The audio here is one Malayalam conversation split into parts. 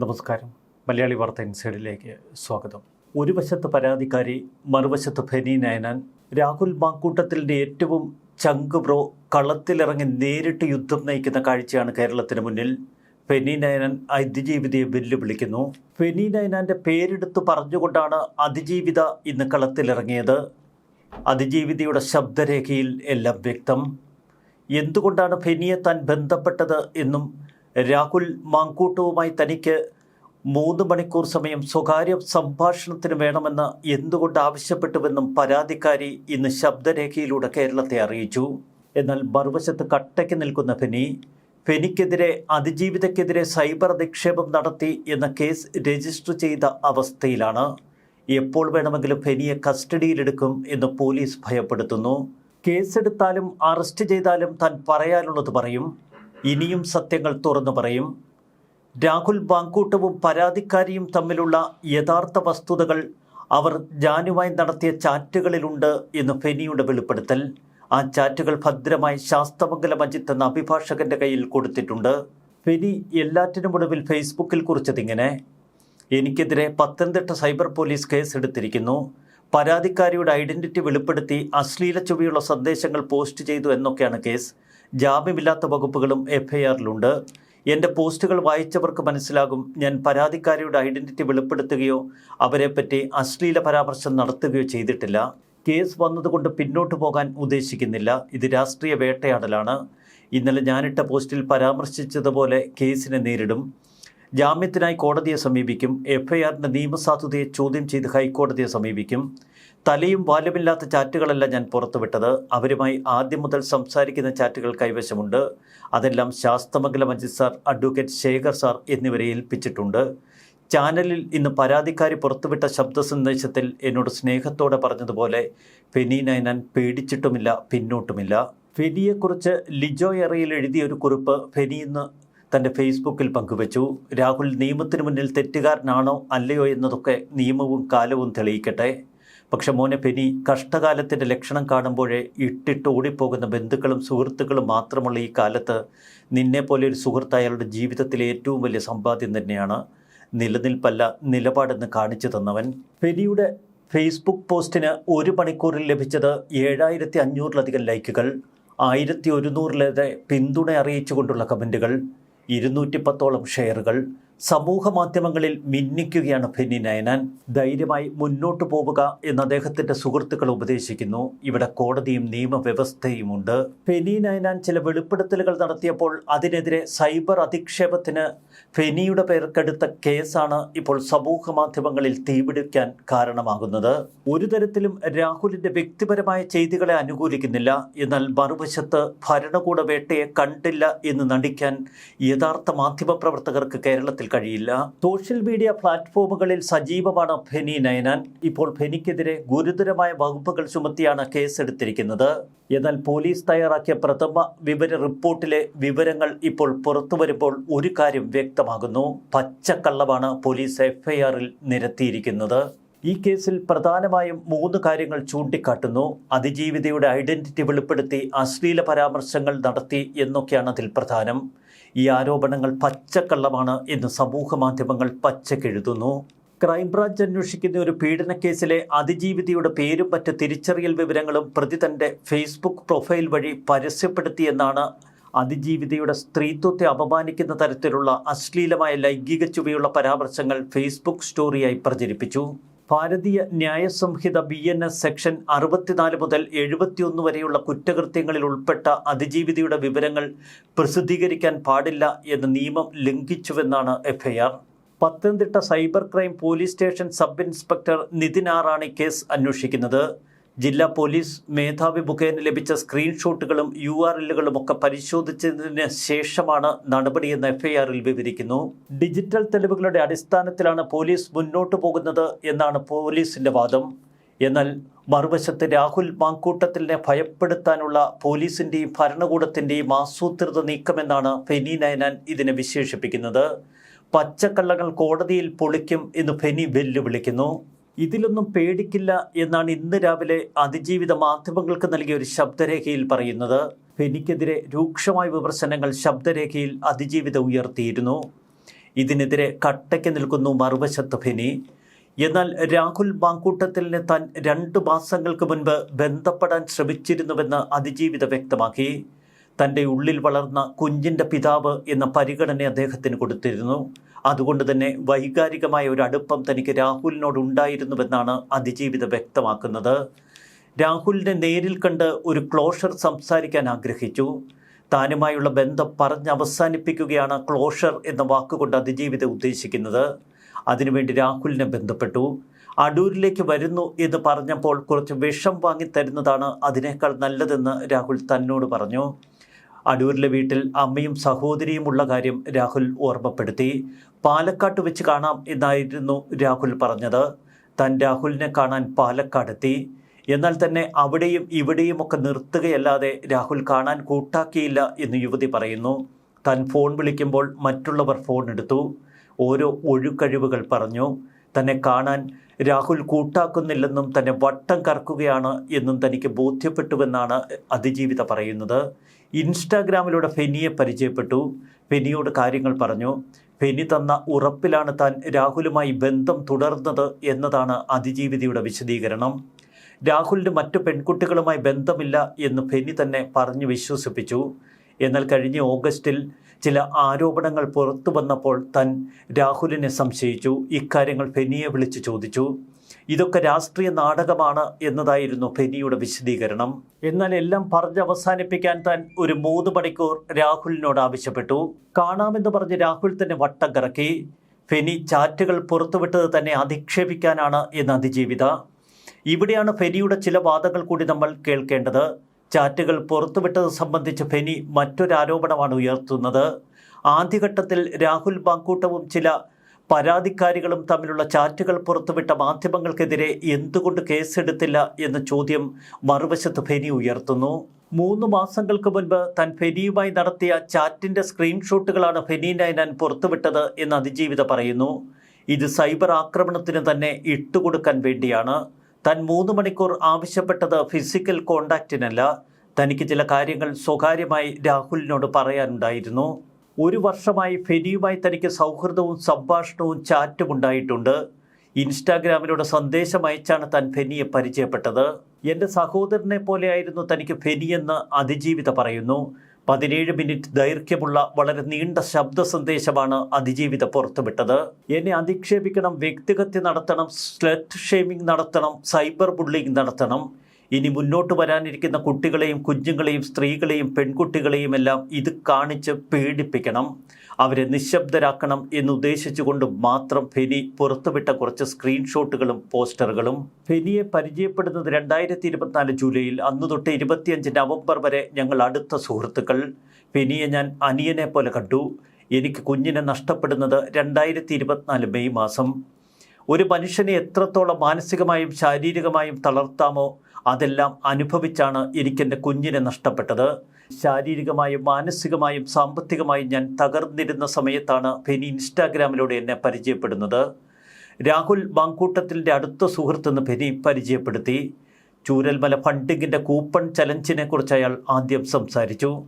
നമസ്കാരം. മലയാളി വാർത്ത ഇൻസൈഡിലേക്ക് സ്വാഗതം. ഒരു വശത്ത് പരാതിക്കാരി മറുവശത്ത് ഫെനി നയനാൻ. രാഹുൽ മാക്കൂട്ടത്തിന്റെ ഏറ്റവും ചങ്ക് ബ്രോ കളത്തിലിറങ്ങി നേരിട്ട് യുദ്ധം നയിക്കുന്ന കാഴ്ചയാണ് കേരളത്തിന് മുന്നിൽ. ഫെനി നയനാൻ അതിജീവിതയെ വെല്ലുവിളിക്കുന്നു. ഫെനി നയനാന്റെ പേരെടുത്ത് പറഞ്ഞുകൊണ്ടാണ് അതിജീവിത ഇന്ന് കളത്തിലിറങ്ങിയത്. അതിജീവിതയുടെ ശബ്ദരേഖയിൽ എല്ലാം വ്യക്തം. എന്തുകൊണ്ടാണ് ഫെനിയെ താൻ ബന്ധപ്പെട്ടത് എന്നും രാഹുൽ മാങ്കൂട്ടവുമായി തനിക്ക് മൂന്ന് മണിക്കൂർ സമയം സ്വകാര്യ സംഭാഷണത്തിന് വേണമെന്ന് എന്തുകൊണ്ട് ആവശ്യപ്പെട്ടുവെന്നും പരാതിക്കാരി ഇന്ന് ശബ്ദരേഖയിലൂടെ കേരളത്തെ അറിയിച്ചു. എന്നാൽ മറുവശത്ത് കട്ടയ്ക്ക് നിൽക്കുന്ന ഫെനി ഫെനിക്കെതിരെ അതിജീവിതക്കെതിരെ സൈബർ അധിക്ഷേപം നടത്തി എന്ന കേസ് രജിസ്റ്റർ ചെയ്ത അവസ്ഥയിലാണ്. എപ്പോൾ വേണമെങ്കിലും ഫെനിയെ കസ്റ്റഡിയിലെടുക്കും എന്ന് പോലീസ് ഭയപ്പെടുത്തുന്നു. കേസെടുത്താലും അറസ്റ്റ് ചെയ്താലും താൻ പറയാനുള്ളത് പറയും. ഇനിയും സത്യങ്ങൾ തുറന്നു പറയും. രാഹുൽ ബാങ്കൂട്ടവും പരാതിക്കാരിയും തമ്മിലുള്ള യഥാർത്ഥ വസ്തുതകൾ അവർ ജാനുമായി നടത്തിയ ചാറ്റുകളിലുണ്ട് എന്ന് ഫെനിയുടെ വെളിപ്പെടുത്തൽ. ആ ചാറ്റുകൾ ഭദ്രമായി ശാസ്തമംഗലം അജിത്ത് എന്ന അഭിഭാഷകന്റെ കയ്യിൽ കൊടുത്തിട്ടുണ്ട്. ഫെനി എല്ലാറ്റിനും ഒടുവിൽ ഫേസ്ബുക്കിൽ കുറിച്ചതിങ്ങനെ എനിക്കെതിരെ പത്തനംതിട്ട സൈബർ പോലീസ് കേസ് എടുത്തിരിക്കുന്നു പരാതിക്കാരിയുടെ ഐഡന്റിറ്റി വെളിപ്പെടുത്തി അശ്ലീല ചുവയുള്ള സന്ദേശങ്ങൾ പോസ്റ്റ് ചെയ്തു എന്നൊക്കെയാണ് കേസ്. ജാമ്യമില്ലാത്ത വകുപ്പുകളും എഫ്ഐആറിലുണ്ട് എന്റെ പോസ്റ്റുകൾ വായിച്ചവർക്ക് മനസ്സിലാകും ഞാൻ പരാതിക്കാരിയുടെ ഐഡന്റിറ്റി വെളിപ്പെടുത്തുകയോ അവരെപ്പറ്റി അശ്ലീല പരാമർശം നടത്തുകയോ ചെയ്തിട്ടില്ല. കേസ് വന്നതുകൊണ്ട് പിന്നോട്ട് പോകാൻ ഉദ്ദേശിക്കുന്നില്ല. ഇത് രാഷ്ട്രീയ വേട്ടയാടലാണ്. ഇന്നലെ ഞാനിട്ട പോസ്റ്റിൽ പരാമർശിച്ചതുപോലെ കേസിനെ നേരിടും. ജാമ്യത്തിനായി കോടതിയെ സമീപിക്കും. എഫ്ഐആറിന്റെ നിയമസാധുതയെ ചോദ്യം ചെയ്ത് ഹൈക്കോടതിയെ സമീപിക്കും. തലയും വാലുമില്ലാത്ത ചാറ്റുകളല്ല ഞാൻ പുറത്തുവിട്ടത്. അവരുമായി ആദ്യം മുതൽ സംസാരിക്കുന്ന ചാറ്റുകൾ കൈവശമുണ്ട്. അതെല്ലാം Sasthamangala Ajith sir advocate Shekhar sir എന്നിവരെ ഏൽപ്പിച്ചിട്ടുണ്ട്. ചാനലിൽ ഇന്ന് പരാതിക്കാരി പുറത്തുവിട്ട ശബ്ദ സന്ദേശത്തിൽ എന്നോട് സ്നേഹത്തോടെ പറഞ്ഞതുപോലെ ഫെനി നയനാൻ പേടിച്ചിട്ടുമില്ല പിന്നോട്ടുമില്ല. ഫെനിയെക്കുറിച്ച് ലിജോ എറയിൽ എഴുതിയ ഒരു കുറിപ്പ് ഫെനി ഇന്ന് തന്റെ ഫേസ്ബുക്കിൽ പങ്കുവച്ചു. രാഹുൽ നിയമത്തിന് മുന്നിൽ തെറ്റുകാരനാണോ അല്ലയോ എന്നതൊക്കെ നിയമവും കാലവും തെളിയിക്കട്ടെ. പക്ഷെ മോനെ പെനി കഷ്ടകാലത്തിന്റെ ലക്ഷണം കാണുമ്പോഴേ ഇട്ടിട്ട് ഓടിപ്പോകുന്ന ബന്ധുക്കളും സുഹൃത്തുക്കളും മാത്രമുള്ള ഈ കാലത്ത് നിന്നെപ്പോലെ ഒരു സുഹൃത്ത് അയാളുടെ ജീവിതത്തിലെ ഏറ്റവും വലിയ സമ്പാദ്യം തന്നെയാണ് നിലനിൽപ്പല്ല നിലപാടെന്ന് കാണിച്ചു തന്നവൻ. പെനിയുടെ ഫേസ്ബുക്ക് പോസ്റ്റിന് ഒരു മണിക്കൂറിൽ ലഭിച്ചത് ഏഴായിരത്തി അഞ്ഞൂറിലധികം ലൈക്കുകൾ ആയിരത്തി ഒരുന്നൂറിലേറെ പിന്തുണ അറിയിച്ചുകൊണ്ടുള്ള കമന്റുകൾ ഇരുന്നൂറ്റി പത്തോളം ഷെയറുകൾ സമൂഹ മാധ്യമങ്ങളിൽ മിന്നിക്കുകയാണ് ഫെന്നി നയനാൻ. ധൈര്യമായി മുന്നോട്ടു പോവുക എന്ന് അദ്ദേഹത്തിന്റെ സുഹൃത്തുക്കൾ ഉപദേശിക്കുന്നു. ഇവിടെ കോടതിയും നിയമവ്യവസ്ഥയുമുണ്ട്. ഫെനി നയനാൻ ചില വെളിപ്പെടുത്തലുകൾ നടത്തിയപ്പോൾ അതിനെതിരെ സൈബർ അധിക്ഷേപത്തിന് ഫെനിയുടെ പേർക്കെടുത്ത കേസാണ് ഇപ്പോൾ സമൂഹ മാധ്യമങ്ങളിൽ തീപിടിക്കാൻ കാരണമാകുന്നത്. ഒരു തരത്തിലും രാഹുലിന്റെ വ്യക്തിപരമായ ചെയ്തികളെ അനുകൂലിക്കുന്നില്ല. എന്നാൽ മറുവശത്ത് ഭരണകൂട വേട്ടയെ കണ്ടില്ല എന്ന് നടിക്കാൻ യഥാർത്ഥ മാധ്യമപ്രവർത്തകർക്ക് കേരളത്തിൽ കഴിയില്ല. സോഷ്യൽ മീഡിയ പ്ലാറ്റ്ഫോമുകളിൽ സജീവമാണ് ഫെനി നയനാൻ. ഇപ്പോൾ ഫെനിക്കെതിരെ ഗുരുതരമായ വകുപ്പുകൾ ചുമത്തിയാണ് കേസെടുത്തിരിക്കുന്നത്. എന്നാൽ പോലീസ് തയ്യാറാക്കിയ പ്രഥമ വിവര റിപ്പോർട്ടിലെ വിവരങ്ങൾ ഇപ്പോൾ പുറത്തു വരുമ്പോൾ ഒരു കാര്യം വ്യക്തമാകുന്നു. പച്ചക്കള്ളമാണ് പോലീസ് എഫ്ഐആറിൽ നിരത്തിയിരിക്കുന്നത്. ഈ കേസിൽ പ്രധാനമായും മൂന്ന് കാര്യങ്ങൾ ചൂണ്ടിക്കാട്ടുന്നു. അതിജീവിതയുടെ ഐഡന്റിറ്റി വെളിപ്പെടുത്തി അശ്ലീല പരാമർശങ്ങൾ നടത്തി എന്നൊക്കെയാണ് അതിൽ പ്രധാനം. ഈ ആരോപണങ്ങൾ പച്ചക്കള്ളമാണ് എന്ന് സമൂഹ മാധ്യമങ്ങൾ പച്ചക്കെഴുതുന്നു. ക്രൈംബ്രാഞ്ച് അന്വേഷിക്കുന്ന ഒരു പീഡനക്കേസിലെ അതിജീവിതയുടെ പേരും മറ്റ് തിരിച്ചറിയൽ വിവരങ്ങളും പ്രതി തന്റെ ഫേസ്ബുക്ക് പ്രൊഫൈൽ വഴി പരസ്യപ്പെടുത്തിയെന്നാണ് അതിജീവിതയുടെ സ്ത്രീത്വത്തെ അപമാനിക്കുന്ന തരത്തിലുള്ള അശ്ലീലമായ ലൈംഗിക ചുവയുള്ള പരാമർശങ്ങൾ ഫേസ്ബുക്ക് സ്റ്റോറിയായി പ്രചരിപ്പിച്ചു. Bharatiya Nyaya Sanhita B N S section അറുപത്തിനാല് മുതൽ എഴുപത്തിയൊന്ന് വരെയുള്ള കുറ്റകൃത്യങ്ങളിൽ ഉൾപ്പെട്ട അതിജീവിതയുടെ വിവരങ്ങൾ പ്രസിദ്ധീകരിക്കാൻ പാടില്ല എന്ന നിയമം ലംഘിച്ചുവെന്നാണ് FIR Pathanamthitta cyber crime police station sub inspector Nithin ആറാണ് കേസ് അന്വേഷിക്കുന്നത്. ജില്ലാ പോലീസ് മേധാവി മുഖേന ലഭിച്ച സ്ക്രീൻഷോട്ടുകളും യു ആർ എല്ലുകളും ഒക്കെ പരിശോധിച്ചതിന് ശേഷമാണ് നടപടിയെന്ന് എഫ്ഐആറിൽ വിവരിക്കുന്നു. ഡിജിറ്റൽ തെളിവുകളുടെ അടിസ്ഥാനത്തിലാണ് പോലീസ് മുന്നോട്ടു പോകുന്നത് എന്നാണ് പോലീസിന്റെ വാദം. എന്നാൽ മറുവശത്ത് രാഹുൽ മാങ്കൂട്ടത്തിനെ ഭയപ്പെടുത്താനുള്ള പോലീസിന്റെയും ഭരണകൂടത്തിന്റെയും ആസൂത്രിത നീക്കമെന്നാണ് ഫെനി നയനാൻ ഇതിനെ വിശേഷിപ്പിക്കുന്നത്. പച്ചക്കള്ളങ്ങൾ കോടതിയിൽ പൊളിക്കും എന്ന് ഫെനി വെല്ലുവിളിക്കുന്നു. ഇതിലൊന്നും പേടിക്കില്ല എന്നാണ് ഇന്ന് രാവിലെ അതിജീവിത മാധ്യമങ്ങൾക്ക് നൽകിയ ഒരു ശബ്ദരേഖയിൽ പറയുന്നത്. ഫെനിക്കെതിരെ രൂക്ഷമായ വിമർശനങ്ങൾ ശബ്ദരേഖയിൽ അതിജീവിത ഉയർത്തിയിരുന്നു. ഇതിനെതിരെ കട്ടയ്ക്ക് നിൽക്കുന്നു മറുവശത്ത് ഫെനി. എന്നാൽ രാഹുൽ മാങ്കൂട്ടത്തിലിനെ താൻ രണ്ട് മാസങ്ങൾക്ക് മുൻപ് ബന്ധപ്പെടാൻ ശ്രമിച്ചിരുന്നുവെന്ന് അതിജീവിത വ്യക്തമാക്കി. തന്റെ ഉള്ളിൽ വളർന്ന കുഞ്ഞിന്റെ പിതാവ് എന്ന പരിഗണന അദ്ദേഹത്തിന് കൊടുത്തിരുന്നു. അതുകൊണ്ട് തന്നെ വൈകാരികമായ ഒരു അടുപ്പം തനിക്ക് രാഹുലിനോട് ഉണ്ടായിരുന്നുവെന്നാണ് അതിജീവിത വ്യക്തമാക്കുന്നത്. രാഹുലിനെ നേരിൽ കണ്ട് ഒരു ക്ലോഷർ സംസാരിക്കാൻ ആഗ്രഹിച്ചു. താനുമായുള്ള ബന്ധം പറഞ്ഞ് അവസാനിപ്പിക്കുകയാണ് ക്ലോഷർ എന്ന വാക്കുകൊണ്ട് അതിജീവിത ഉദ്ദേശിക്കുന്നത്. അതിനുവേണ്ടി രാഹുലിനെ ബന്ധപ്പെട്ടു. അടൂരിലേക്ക് വരുന്നു എന്ന് പറഞ്ഞപ്പോൾ കുറച്ച് വിഷം വാങ്ങി തരുന്നതാണ് അതിനേക്കാൾ നല്ലതെന്ന് രാഹുൽ തന്നോട് പറഞ്ഞു. അടൂരിലെ വീട്ടിൽ അമ്മയും സഹോദരിയും ഉള്ള കാര്യം രാഹുൽ ഓർമ്മപ്പെടുത്തി. പാലക്കാട്ട് വെച്ച് കാണാം എന്നായിരുന്നു രാഹുൽ പറഞ്ഞത്. താൻ രാഹുലിനെ കാണാൻ പാലക്കാടെത്തി. എന്നാൽ തന്നെ അവിടെയും ഇവിടെയും ഒക്കെ നിർത്തുകയല്ലാതെ രാഹുൽ കാണാൻ കൂട്ടാക്കിയില്ല എന്ന് യുവതി പറയുന്നു. താൻ ഫോൺ വിളിക്കുമ്പോൾ മറ്റുള്ളവർ ഫോൺ എടുത്തു. ഓരോ ഒഴുക്കഴിവുകൾ പറഞ്ഞു. തന്നെ കാണാൻ രാഹുൽ കൂട്ടാക്കുന്നില്ലെന്നും തന്നെ വട്ടം കറക്കുകയാണ് എന്നും തനിക്ക് ബോധ്യപ്പെട്ടുവെന്നാണ് അതിജീവിത പറയുന്നത്. ഇൻസ്റ്റാഗ്രാമിലൂടെ ഫെനിയെ പരിചയപ്പെട്ടു. ഫെനിയോട് കാര്യങ്ങൾ പറഞ്ഞു. ഫെനി തന്ന ഉറപ്പിലാണ് താൻ രാഹുലുമായി ബന്ധം തുടർന്നത് എന്നതാണ് അതിജീവിതയുടെ വിശദീകരണം. രാഹുലിന് മറ്റു പെൺകുട്ടികളുമായി ബന്ധമില്ല എന്ന് ഫെനി തന്നെ പറഞ്ഞു വിശ്വസിപ്പിച്ചു. എന്നാൽ കഴിഞ്ഞ ഓഗസ്റ്റിൽ ചില ആരോപണങ്ങൾ പുറത്തു വന്നപ്പോൾ താൻ രാഹുലിനെ സംശയിച്ചു. ഇക്കാര്യങ്ങൾ ഫെനിയെ വിളിച്ചു ചോദിച്ചു. ഇതൊക്കെ രാഷ്ട്രീയ നാടകമാണ് എന്നതായിരുന്നു ഫെനിയുടെ വിശദീകരണം. എന്നാൽ എല്ലാം പറഞ്ഞ് അവസാനിപ്പിക്കാൻ താൻ ഒരു മൂന്ന് മണിക്കൂർ രാഹുലിനോട് ആവശ്യപ്പെട്ടു. കാണാമെന്ന് പറഞ്ഞ് രാഹുൽ തന്നെ വട്ടം കറക്കി. ഫെനി ചാറ്റുകൾ പുറത്തുവിട്ടത് തന്നെ അധിക്ഷേപിക്കാനാണ് എന്ന് അതിജീവിത. ഇവിടെയാണ് ഫെനിയുടെ ചില വാദങ്ങൾ കൂടി നമ്മൾ കേൾക്കേണ്ടത്. ചാറ്റുകൾ പുറത്തുവിട്ടത് സംബന്ധിച്ച് ഫെനി മറ്റൊരു ആരോപണമാണ് ഉയർത്തുന്നത്. ആദ്യഘട്ടത്തിൽ രാഹുൽ ബാങ്കൂട്ടവും ചില പരാതിക്കാരികളും തമ്മിലുള്ള ചാറ്റുകൾ പുറത്തുവിട്ട മാധ്യമങ്ങൾക്കെതിരെ എന്തുകൊണ്ട് കേസെടുത്തില്ല എന്ന ചോദ്യം മറുവശത്ത് ഫെനി ഉയർത്തുന്നു. മൂന്ന് മാസങ്ങൾക്ക് മുൻപ് താൻ ഫെനിയുമായി നടത്തിയ ചാറ്റിന്റെ സ്ക്രീൻഷോട്ടുകളാണ് ഫെനി നൈനാൻ പുറത്തുവിട്ടത് എന്ന് അതിജീവിത പറയുന്നു. ഇത് സൈബർ ആക്രമണത്തിന് തന്നെ ഇട്ടുകൊടുക്കാൻ വേണ്ടിയാണ്. താൻ മൂന്ന് മണിക്കൂർ ആവശ്യപ്പെട്ടത് ഫിസിക്കൽ കോണ്ടാക്റ്റിനല്ല. തനിക്ക് ചില കാര്യങ്ങൾ സ്വകാര്യമായി രാഹുലിനോട് പറയാനുണ്ടായിരുന്നു. ഒരു വർഷമായി ഫെനിയുമായി തനിക്ക് സൗഹൃദവും സംഭാഷണവും ചാറ്റും ഉണ്ടായിട്ടുണ്ട്. ഇൻസ്റ്റാഗ്രാമിലൂടെ സന്ദേശം അയച്ചാണ് താൻ ഫെനിയെ പരിചയപ്പെട്ടത്. എന്റെ സഹോദരനെ പോലെയായിരുന്നു തനിക്ക് ഫെനിയെന്ന് അതിജീവിത പറയുന്നു. പതിനേഴ് മിനിറ്റ് ദൈർഘ്യമുള്ള വളരെ നീണ്ട ശബ്ദ സന്ദേശമാണ് അതിജീവിത പുറത്തുവിട്ടത്. എന്നെ അധിക്ഷേപിക്കണം വ്യക്തിഗത നടത്തണം സ്ലെറ്റ് ഷേമിംഗ് നടത്തണം സൈബർ ബുള്ളിങ് നടത്തണം. ഇനി മുന്നോട്ട് വരാനിരിക്കുന്ന കുട്ടികളെയും കുഞ്ഞുങ്ങളെയും സ്ത്രീകളെയും പെൺകുട്ടികളെയും എല്ലാം ഇത് കാണിച്ച് പേടിപ്പിക്കണം. അവരെ നിശബ്ദരാക്കണം എന്നുദ്ദേശിച്ചുകൊണ്ട് മാത്രം ഫെനി പുറത്തുവിട്ട കുറച്ച് സ്ക്രീൻഷോട്ടുകളും പോസ്റ്ററുകളും. ഫെനിയെ പരിചയപ്പെടുന്നത് രണ്ടായിരത്തി ഇരുപത്തിനാല് ജൂലൈയിൽ അന്ന് തൊട്ട് ഇരുപത്തിയഞ്ച് നവംബർ വരെ ഞങ്ങൾ അടുത്ത സുഹൃത്തുക്കൾ. ഫെനിയെ ഞാൻ അനിയനെ പോലെ കണ്ടു. എനിക്ക് കുഞ്ഞിനെ നഷ്ടപ്പെടുന്നത് രണ്ടായിരത്തി ഇരുപത്തിനാല് മെയ് മാസം. ഒരു മനുഷ്യനെ എത്രത്തോളം മാനസികമായും ശാരീരികമായും തളർത്താമോ അതെല്ലാം അനുഭവിച്ചാണ് എനിക്കെന്റെ കുഞ്ഞിനെ നഷ്ടപ്പെട്ടത്. ശാരീരികമായും മാനസികമായും സാമ്പത്തികമായും ഞാൻ തകർന്നിരുന്ന സമയത്താണ് ഫെനി ഇൻസ്റ്റാഗ്രാമിലൂടെ എന്നെ പരിചയപ്പെടുന്നത്. രാഹുൽ ബാങ്കൂട്ടത്തിന്റെ അടുത്ത സുഹൃത്തെന്ന് ഫെനി പരിചയപ്പെടുത്തി. ചൂരൽമല ഫണ്ടിങ്ങിന്റെ കൂപ്പൺ ചലഞ്ചിനെക്കുറിച്ച് അയാൾ ആദ്യം സംസാരിച്ചു.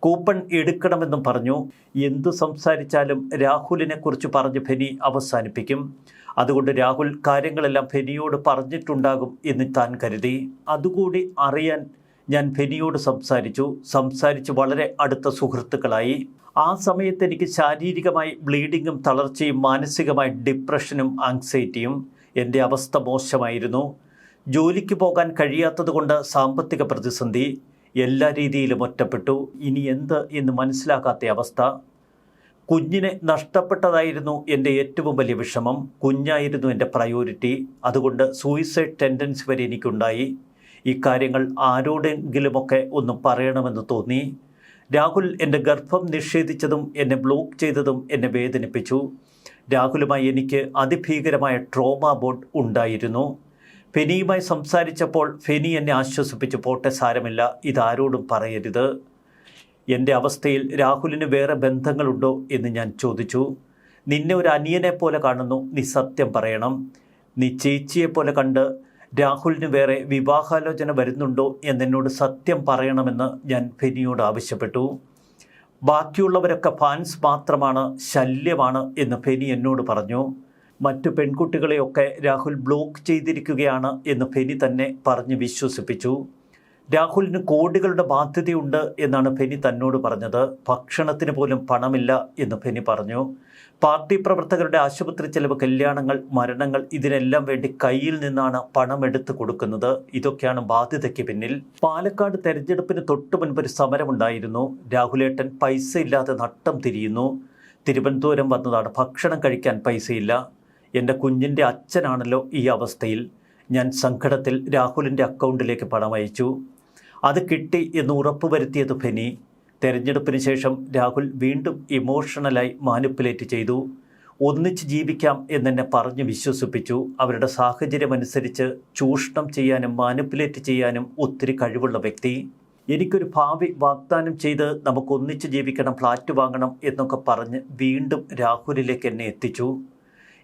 കൂപ്പൺ എടുക്കണമെന്നും പറഞ്ഞു. എന്തു സംസാരിച്ചാലും രാഹുലിനെ കുറിച്ച് പറഞ്ഞ് ഫെനി അവസാനിപ്പിക്കും. അതുകൊണ്ട് രാഹുൽ കാര്യങ്ങളെല്ലാം ഫെനിയോട് പറഞ്ഞിട്ടുണ്ടാകും എന്ന് താൻ കരുതി. അതുകൂടി അറിയാൻ ഞാൻ ഫെനിയോട് സംസാരിച്ചു. സംസാരിച്ച് വളരെ അടുത്ത സുഹൃത്തുക്കളായി. ആ സമയത്ത് എനിക്ക് ശാരീരികമായി ബ്ലീഡിങ്ങും തളർച്ചയും മാനസികമായി ഡിപ്രഷനും ആങ്സൈറ്റിയും എന്റെ അവസ്ഥ മോശമായിരുന്നു. ജോലിക്ക് പോകാൻ കഴിയാത്തതുകൊണ്ട് സാമ്പത്തിക പ്രതിസന്ധി എല്ലാ രീതിയിലും ഒറ്റപ്പെട്ടു. ഇനി എന്ത് എന്ന് മനസ്സിലാക്കാത്ത അവസ്ഥ. കുഞ്ഞിനെ നഷ്ടപ്പെട്ടതായിരുന്നു എന്റെ ഏറ്റവും വലിയ വിഷമം. കുഞ്ഞായിരുന്നു എന്റെ പ്രയോറിറ്റി അതുകൊണ്ട് സൂയിസൈഡ് ടെൻഡൻസി വരെ എനിക്കുണ്ടായി. ഇക്കാര്യങ്ങൾ ആരോടെങ്കിലുമൊക്കെ ഒന്ന് പറയണമെന്ന് തോന്നി. രാഹുൽ എന്റെ ഗർഭം നിഷേധിച്ചതും എന്നെ ബ്ലോക്ക് ചെയ്തതും എന്നെ വേദനിപ്പിച്ചു. രാഹുലുമായി എനിക്ക് അതിഭീകരമായ ട്രോമ ബോർഡ് ഉണ്ടായിരുന്നു. ഫെനിയുമായി സംസാരിച്ചപ്പോൾ ഫെനി എന്നെ ആശ്വസിപ്പിച്ച്. പോട്ടെ സാരമില്ല. ഇതാരോടും പറയരുത്. എന്റെ അവസ്ഥയിൽ രാഹുലിന് വേറെ ബന്ധങ്ങളുണ്ടോ എന്ന് ഞാൻ ചോദിച്ചു. നിന്നെ ഒരു അനിയനെ പോലെ കാണുന്നു. നീ സത്യം പറയണം. നീ ചേച്ചിയെ പോലെ കണ്ട് രാഹുലിന് വേറെ വിവാഹാലോചന വരുന്നുണ്ടോ എന്നെന്നോട് സത്യം പറയണമെന്ന് ഞാൻ ഫെനിയോട് ആവശ്യപ്പെട്ടു. ബാക്കിയുള്ളവരൊക്കെ ഫാൻസ് മാത്രമാണ് ശല്യമാണ് എന്ന് ഫെനി എന്നോട് പറഞ്ഞു. മറ്റു പെൺകുട്ടികളെയൊക്കെ രാഹുൽ ബ്ലോക്ക് ചെയ്തിരിക്കുകയാണ് എന്ന് ഫെനി തന്നെ പറഞ്ഞ് വിശ്വസിപ്പിച്ചു. രാഹുലിന് കോടികളുടെ ബാധ്യതയുണ്ട് എന്നാണ് ഫെനി തന്നോട് പറഞ്ഞത്. ഭക്ഷണത്തിന് പോലും പണമില്ല എന്ന് ഫെനി പറഞ്ഞു. പാർട്ടി പ്രവർത്തകരുടെ ആശുപത്രി ചെലവ് കല്യാണങ്ങൾ മരണങ്ങൾ ഇതിനെല്ലാം വേണ്ടി കയ്യിൽ നിന്നാണ് പണം എടുത്തു കൊടുക്കുന്നത്. ഇതൊക്കെയാണ് ബാധ്യതയ്ക്ക് പിന്നിൽ. പാലക്കാട് തെരഞ്ഞെടുപ്പിന് തൊട്ടു മുൻപ് ഒരു സമരമുണ്ടായിരുന്നു. രാഹുലേട്ടൻ പൈസ ഇല്ലാതെ നട്ടം തിരിയുന്നു. തിരുവനന്തപുരം വന്നതാണ് ഭക്ഷണം കഴിക്കാൻ പൈസയില്ല. എന്റെ കുഞ്ഞിന്റെ അച്ഛനാണല്ലോ ഈ അവസ്ഥയിൽ. ഞാൻ സങ്കടത്തിൽ രാഹുലിന്റെ അക്കൗണ്ടിലേക്ക് പണം അയച്ചു. അത് കിട്ടി എന്ന് ഉറപ്പുവരുത്തിയത് ഫെനി. തെരഞ്ഞെടുപ്പിന് ശേഷം രാഹുൽ വീണ്ടും ഇമോഷണലായി മാനിപ്പുലേറ്റ് ചെയ്തു. ഒന്നിച്ച് ജീവിക്കാം എന്നെന്നെ പറഞ്ഞ് വിശ്വസിപ്പിച്ചു. അവരുടെ സാഹചര്യമനുസരിച്ച് ചൂഷണം ചെയ്യാനും മാനിപ്പുലേറ്റ് ചെയ്യാനും ഒത്തിരി കഴിവുള്ള വ്യക്തി. എനിക്കൊരു ഭാവി വാഗ്ദാനം ചെയ്ത് നമുക്കൊന്നിച്ച് ജീവിക്കണം ഫ്ലാറ്റ് വാങ്ങണം എന്നൊക്കെ പറഞ്ഞ് വീണ്ടും രാഹുലിലേക്ക് എന്നെ എത്തിച്ചു.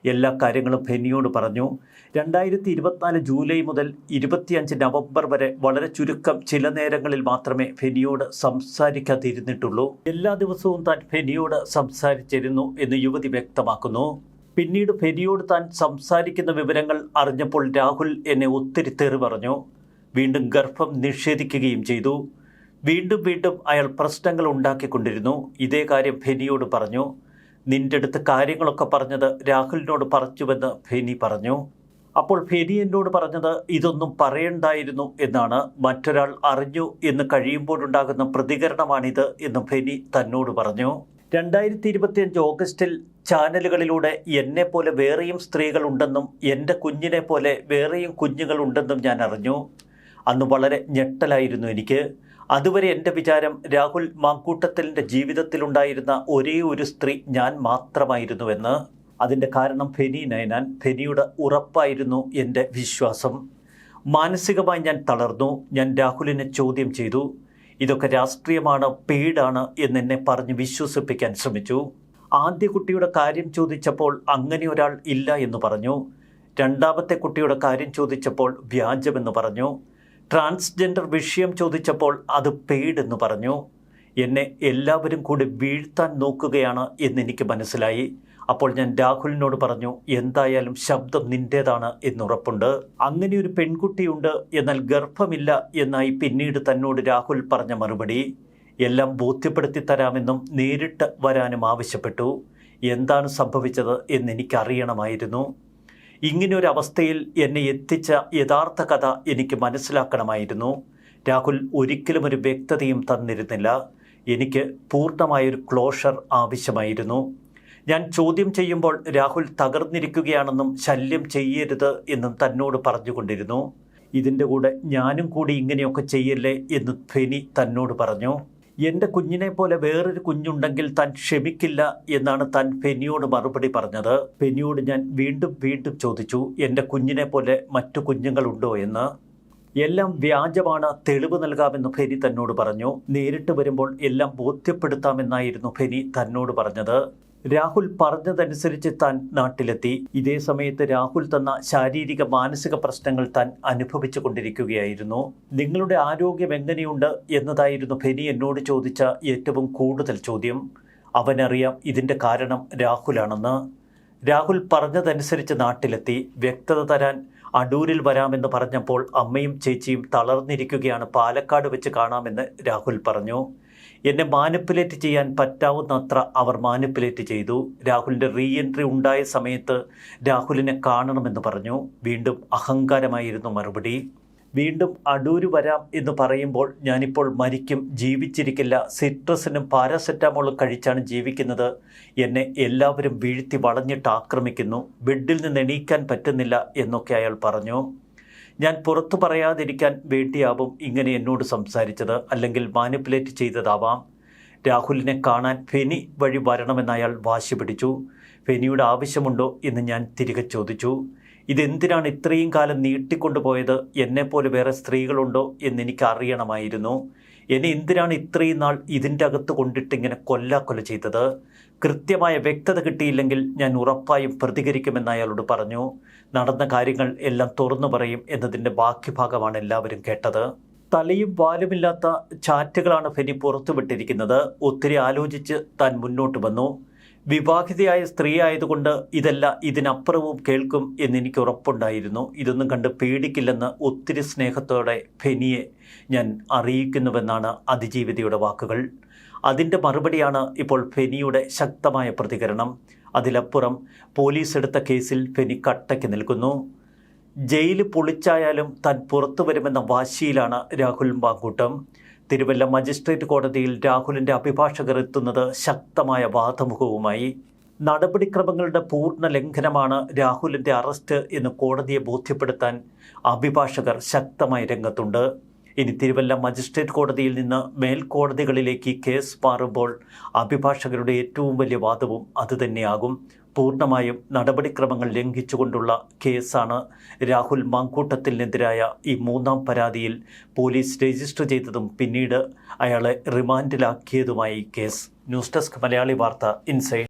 എല്ലാ കാര്യങ്ങളും ഫെനിയോട് പറഞ്ഞു. രണ്ടായിരത്തി ഇരുപത്തിനാല് ജൂലൈ മുതൽ ഇരുപത്തിയഞ്ച് നവംബർ വരെ വളരെ ചുരുക്കം ചില നേരങ്ങളിൽ മാത്രമേ ഫെനിയോട് സംസാരിക്കാതിരുന്നിട്ടുള്ളൂ. എല്ലാ ദിവസവും താൻ ഫെനിയോട് സംസാരിച്ചിരുന്നു എന്ന് യുവതി വ്യക്തമാക്കുന്നു. പിന്നീട് ഫെനിയോട് താൻ സംസാരിക്കുന്ന വിവരങ്ങൾ അറിഞ്ഞപ്പോൾ രാഹുൽ എന്നെ ഒത്തിരി തെറി പറഞ്ഞു. വീണ്ടും ഗർഭം നിഷേധിക്കുകയും ചെയ്തു. വീണ്ടും വീണ്ടും അയാൾ പ്രശ്നങ്ങൾ ഉണ്ടാക്കിക്കൊണ്ടിരുന്നു. ഇതേ കാര്യം ഫെനിയോട് പറഞ്ഞു. നിന്റെ അടുത്ത് കാര്യങ്ങളൊക്കെ പറഞ്ഞത് രാഹുലിനോട് പറഞ്ഞുവെന്ന് ഫെനി പറഞ്ഞു. അപ്പോൾ ഫെനി എന്നോട് പറഞ്ഞത് ഇതൊന്നും പറയണ്ടായിരുന്നു എന്നാണ് മറ്റൊരാൾ അറിഞ്ഞു എന്ന് കഴിയുമ്പോഴുണ്ടാകുന്ന പ്രതികരണമാണിത് എന്ന് ഫെനി തന്നോട് പറഞ്ഞു. രണ്ടായിരത്തി ഇരുപത്തിയഞ്ച് ഓഗസ്റ്റിൽ ചാനലുകളിലൂടെ എന്നെ പോലെ വേറെയും സ്ത്രീകളുണ്ടെന്നും എന്റെ കുഞ്ഞിനെ പോലെ വേറെയും കുഞ്ഞുങ്ങളുണ്ടെന്നും ഞാൻ അറിഞ്ഞു. അന്ന് വളരെ ഞെട്ടലായിരുന്നു എനിക്ക്. അതുവരെ എന്റെ വിചാരം രാഹുൽ മാങ്കൂട്ടത്തലിന്റെ ജീവിതത്തിലുണ്ടായിരുന്ന ഒരേ ഒരു സ്ത്രീ ഞാൻ മാത്രമായിരുന്നുവെന്ന്. അതിന്റെ കാരണം ഫെനി നയനാൻ. ഫെനിയുടെ ഉറപ്പായിരുന്നു എന്റെ വിശ്വാസം. മാനസികമായി ഞാൻ തളർന്നു. ഞാൻ രാഹുലിനെ ചോദ്യം ചെയ്തു. ഇതൊക്കെ രാഷ്ട്രീയമാണ്? പേടാണ് എന്നെന്നെ പറഞ്ഞ് വിശ്വസിപ്പിക്കാൻ ശ്രമിച്ചു. ആദ്യ കുട്ടിയുടെ കാര്യം ചോദിച്ചപ്പോൾ അങ്ങനെ ഒരാൾ ഇല്ല എന്ന് പറഞ്ഞു. രണ്ടാമത്തെ കുട്ടിയുടെ കാര്യം ചോദിച്ചപ്പോൾ വ്യാജമെന്ന് പറഞ്ഞു. ട്രാൻസ്ജെൻഡർ വിഷയം ചോദിച്ചപ്പോൾ അത് പെയ്ഡെന്ന് പറഞ്ഞു. എന്നെ എല്ലാവരും കൂടി വീഴ്ത്താൻ നോക്കുകയാണ് എന്നെനിക്ക് മനസ്സിലായി. അപ്പോൾ ഞാൻ രാഹുലിനോട് പറഞ്ഞു എന്തായാലും ശബ്ദം നിന്റേതാണ് എന്നുറപ്പുണ്ട്. അങ്ങനെ ഒരു പെൺകുട്ടിയുണ്ട് എന്നാൽ ഗർഭമില്ല എന്നായി പിന്നീട് തന്നോട് രാഹുൽ പറഞ്ഞ മറുപടി. എല്ലാം ബോധ്യപ്പെടുത്തി തരാമെന്നും നേരിട്ട് വരാനും ആവശ്യപ്പെട്ടു. എന്താണ് സംഭവിച്ചത് എന്നെനിക്കറിയണമായിരുന്നു ഇങ്ങനെ ഒരു അവസ്ഥയിൽ എന്നെ എത്തിച്ച യഥാർത്ഥ കഥ എനിക്ക് മനസ്സിലാക്കണമായിരുന്നു. രാഹുൽ ഒരിക്കലും ഒരു വ്യക്തതയും തന്നിരുന്നില്ല. എനിക്ക് പൂർണമായൊരു ക്ലോഷർ ആവശ്യമായിരുന്നു. ഞാൻ ചോദ്യം ചെയ്യുമ്പോൾ രാഹുൽ തകർന്നിരിക്കുകയാണെന്നും ശല്യം ചെയ്യരുത് എന്നും തന്നോട് പറഞ്ഞുകൊണ്ടിരുന്നു. ഇതിന്റെ കൂടെ ഞാനും കൂടി ഇങ്ങനെയൊക്കെ ചെയ്യല്ലേ എന്ന് ഫെനി തന്നോട് പറഞ്ഞു. എന്റെ കുഞ്ഞിനെ പോലെ വേറൊരു കുഞ്ഞുണ്ടെങ്കിൽ താൻ ക്ഷമിക്കില്ല എന്നാണ് താൻ പെനിയോട് മറുപടി പറഞ്ഞത്. പെനിയോട് ഞാൻ വീണ്ടും വീണ്ടും ചോദിച്ചു എന്റെ കുഞ്ഞിനെ പോലെ മറ്റു കുഞ്ഞുങ്ങളുണ്ടോ? എന്ന്. എല്ലാം വ്യാജമാണ് തെളിവ് നൽകാമെന്ന് ഫെനി തന്നോട് പറഞ്ഞു. നേരിട്ട് വരുമ്പോൾ എല്ലാം ബോധ്യപ്പെടുത്താമെന്നായിരുന്നു ഫെനി തന്നോട് പറഞ്ഞത്. രാഹുൽ പറഞ്ഞതനുസരിച്ച് താൻ നാട്ടിലെത്തി. ഇതേ സമയത്ത് രാഹുൽ തന്ന ശാരീരിക മാനസിക പ്രശ്നങ്ങൾ താൻ അനുഭവിച്ചു കൊണ്ടിരിക്കുകയായിരുന്നു. നിങ്ങളുടെ ആരോഗ്യം എങ്ങനെയുണ്ട് എന്നതായിരുന്നു ഫെനി എന്നോട് ചോദിച്ച ഏറ്റവും കൂടുതൽ ചോദ്യം. അവനറിയാം ഇതിന്റെ കാരണം രാഹുലാണെന്ന്. രാഹുൽ പറഞ്ഞതനുസരിച്ച് നാട്ടിലെത്തി. വ്യക്തത തരാൻ അടൂരിൽ വരാമെന്ന് പറഞ്ഞപ്പോൾ അമ്മയും ചേച്ചിയും തളർന്നിരിക്കുകയാണ്. പാലക്കാട് വെച്ച് കാണാമെന്ന് രാഹുൽ പറഞ്ഞു. എന്നെ മാനിപ്പുലേറ്റ് ചെയ്യാൻ പറ്റാവുന്നത്ര അവർ മാനിപ്പുലേറ്റ് ചെയ്തു. രാഹുലിന്റെ റീ എൻട്രി ഉണ്ടായ സമയത്ത് രാഹുലിനെ കാണണമെന്ന് പറഞ്ഞു. വീണ്ടും അഹങ്കാരമായിരുന്നു മറുപടി. വീണ്ടും അടൂര് വരാം എന്ന് പറയുമ്പോൾ ഞാനിപ്പോൾ മരിക്കും ജീവിച്ചിരിക്കില്ല സിട്രസിനും പാരാസെറ്റാമോളും കഴിച്ചാണ് ജീവിക്കുന്നത്. എന്നെ എല്ലാവരും വീഴ്ത്തി വളഞ്ഞിട്ട് ആക്രമിക്കുന്നു. ബെഡിൽ നിന്ന് എണീക്കാൻ പറ്റുന്നില്ല എന്നൊക്കെ അയാൾ പറഞ്ഞു. ഞാൻ പുറത്തു പറയാതിരിക്കാൻ വേണ്ടിയാവും ഇങ്ങനെ എന്നോട് സംസാരിച്ചത് അല്ലെങ്കിൽ മാനിപ്പുലേറ്റ് ചെയ്തതാവാം. രാഹുലിനെ കാണാൻ ഫെനി വഴി വരണമെന്ന് അയാൾ വാശി പിടിച്ചു. ഫെനിയുടെ ആവശ്യമുണ്ടോ എന്ന് ഞാൻ തിരികെ ചോദിച്ചു. ഇതെന്തിനാണ് ഇത്രയും കാലം നീട്ടിക്കൊണ്ടുപോയത്? എന്നെപ്പോലെ വേറെ സ്ത്രീകളുണ്ടോ എന്നെനിക്ക് അറിയണമായിരുന്നു എന്നെ എന്തിനാണ് ഇത്രയും നാൾ ഇതിന്റെ അകത്ത് കൊണ്ടിട്ട് ഇങ്ങനെ കൊല്ലാക്കൊല ചെയ്തത്? കൃത്യമായ വ്യക്തത കിട്ടിയില്ലെങ്കിൽ ഞാൻ ഉറപ്പായും പ്രതികരിക്കുമെന്ന് അയാളോട് പറഞ്ഞു. നടന്ന കാര്യങ്ങൾ എല്ലാം തുറന്നു പറയും എന്നതിന്റെ ബാക്കി ഭാഗമാണ് എല്ലാവരും കേട്ടത്. തലയും വാലുമില്ലാത്ത ചാറ്റുകളാണ് ഫെനി പുറത്തുവിട്ടിരിക്കുന്നത്. ഒത്തിരി ആലോചിച്ച് താൻ മുന്നോട്ട് വന്നു. വിവാഹിതയായ സ്ത്രീ ആയതുകൊണ്ട് ഇതല്ല ഇതിനപ്പുറവും കേൾക്കും എന്നെനിക്ക് ഉറപ്പുണ്ടായിരുന്നു ഇതൊന്നും കണ്ട് പേടിക്കില്ലെന്ന് ഒത്തിരി സ്നേഹത്തോടെ ഫെനിയെ ഞാൻ അറിയിക്കുന്നുവെന്നാണ് അതിജീവിതയുടെ വാക്കുകൾ. അതിന്റെ മറുപടിയാണ് ഇപ്പോൾ ഫെനിയുടെ ശക്തമായ പ്രതികരണം. അതിലപ്പുറം പോലീസ് എടുത്ത കേസിൽ ഫെനി കട്ടയ്ക്ക് നിൽക്കുന്നു. ജയിൽ പൊളിച്ചായാലും താൻ പുറത്തു വരുമെന്ന വാശിയിലാണ് രാഹുൽ മാങ്കൂട്ടം. തിരുവല്ല മജിസ്ട്രേറ്റ് കോടതിയിൽ രാഹുലിന്റെ അഭിഭാഷകർ എത്തുന്നത് ശക്തമായ വാദമുഖവുമായി. നടപടിക്രമങ്ങളുടെ പൂർണ ലംഘനമാണ് രാഹുലിന്റെ അറസ്റ്റ് എന്ന് കോടതിയെ ബോധ്യപ്പെടുത്താൻ അഭിഭാഷകർ ശക്തമായി രംഗത്തുണ്ട്. ഇനി തിരുവല്ല മജിസ്ട്രേറ്റ് കോടതിയിൽ നിന്ന് മേൽക്കോടതികളിലേക്ക് കേസ് മാറുമ്പോൾ അഭിഭാഷകരുടെ ഏറ്റവും വലിയ വാദവും അതുതന്നെയാകും പൂർണമായും നടപടിക്രമങ്ങൾ ലംഘിച്ചുകൊണ്ടുള്ള കേസാണ് രാഹുൽ മാങ്കൂട്ടത്തിനെതിരായ ഈ മൂന്നാം പരാതിയിൽ പോലീസ് രജിസ്റ്റർ ചെയ്തതും പിന്നീട് അയാളെ റിമാൻഡിലാക്കിയതുമായി കേസ്. ന്യൂസ് ഡെസ്ക് മലയാളി വാർത്ത ഇൻസൈഡ്.